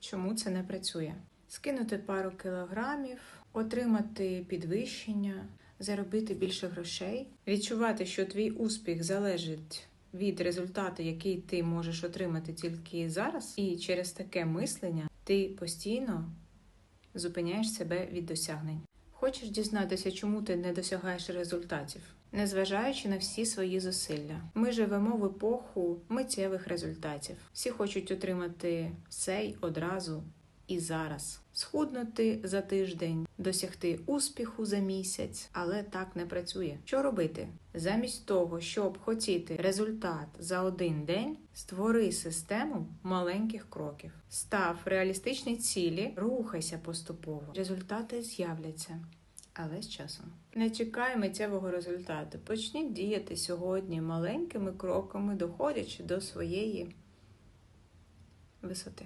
чому це не працює. Скинути пару кілограмів, отримати підвищення, заробити більше грошей, відчувати, що твій успіх залежить від результату, який ти можеш отримати тільки зараз, і через таке мислення ти постійно зупиняєш себе від досягнень. Хочеш дізнатися, чому ти не досягаєш результатів, незважаючи на всі свої зусилля. Ми живемо в епоху миттєвих результатів. Всі хочуть отримати все й одразу і зараз, схуднути за тиждень, досягти успіху за місяць, але так не працює. Що робити? Замість того, щоб хотіти результат за один день, створи систему маленьких кроків, став реалістичні цілі, рухайся поступово. Результати з'являться. Але з часом не чекай миттєвого результату. Почніть діяти сьогодні маленькими кроками, доходячи до своєї висоти.